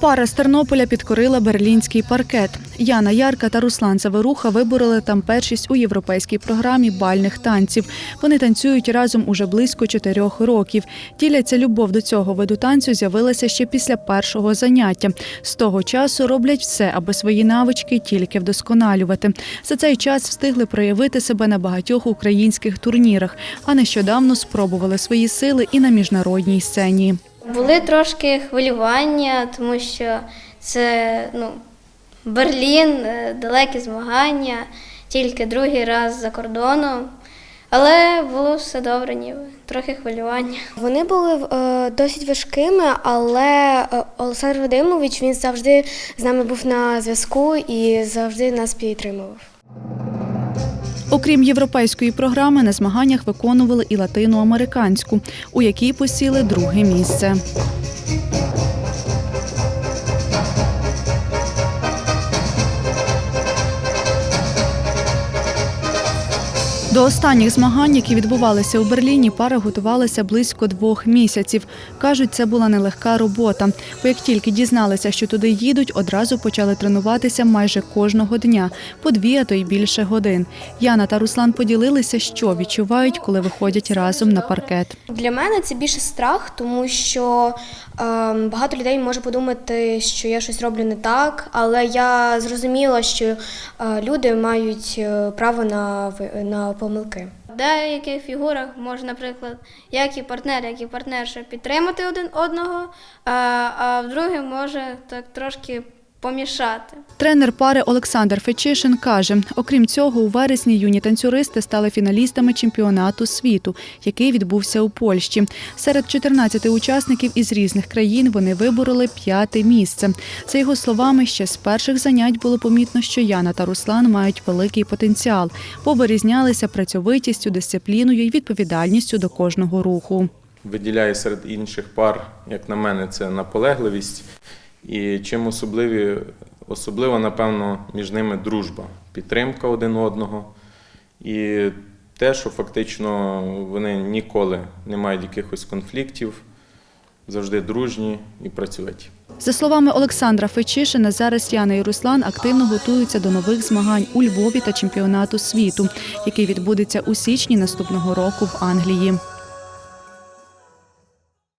Пара з Тернополя підкорила берлінський паркет. Яна Ярка та Руслан Заверуха вибороли там першість у європейській програмі бальних танців. Вони танцюють разом уже близько чотирьох років. Діляться любов до цього виду танцю з'явилася ще після першого заняття. З того часу роблять все, аби свої навички тільки вдосконалювати. За цей час встигли проявити себе на багатьох українських турнірах, а нещодавно спробували свої сили і на міжнародній сцені. Були трошки хвилювання, тому що це ну, Берлін, е, далекі змагання, тільки другий раз за кордоном. Але було все добре, ніби трохи хвилювання. Вони були е, досить важкими, але е, Олександр Вадимович він завжди з нами був на зв'язку і завжди нас підтримував. Окрім європейської програми, на змаганнях виконували і латиноамериканську, у якій посіли друге місце. До останніх змагань, які відбувалися у Берліні, пара готувалася близько двох місяців. Кажуть, це була нелегка робота. Бо як тільки дізналися, що туди їдуть, одразу почали тренуватися майже кожного дня, по дві, а то й більше годин. Яна та Руслан поділилися, що відчувають, коли виходять разом на паркет. Для мене це більше страх, тому що е, багато людей може подумати, що я щось роблю не так, але я зрозуміла, що е, люди мають е, право на, на помилки. В деяких фігурах може, наприклад, як і партнер, як і партнерша підтримати один одного, а, а в другий може так трошки помішати. Тренер пари Олександр Фечишин каже: окрім цього, у вересні юні танцюристи стали фіналістами чемпіонату світу, який відбувся у Польщі. Серед 14 учасників із різних країн вони вибороли п'яте місце. За його словами, ще з перших занять було помітно, що Яна та Руслан мають великий потенціал, бо вирізнялися працьовитістю, дисципліною і відповідальністю до кожного руху. виділяє серед інших пар, як на мене, це наполегливість. І чим особливі, особливо, напевно, між ними дружба, підтримка один одного. І те, що фактично вони ніколи не мають якихось конфліктів, завжди дружні і працюють. За словами Олександра Фечишина, зараз Яна і Руслан активно готуються до нових змагань у Львові та чемпіонату світу, який відбудеться у січні наступного року в Англії.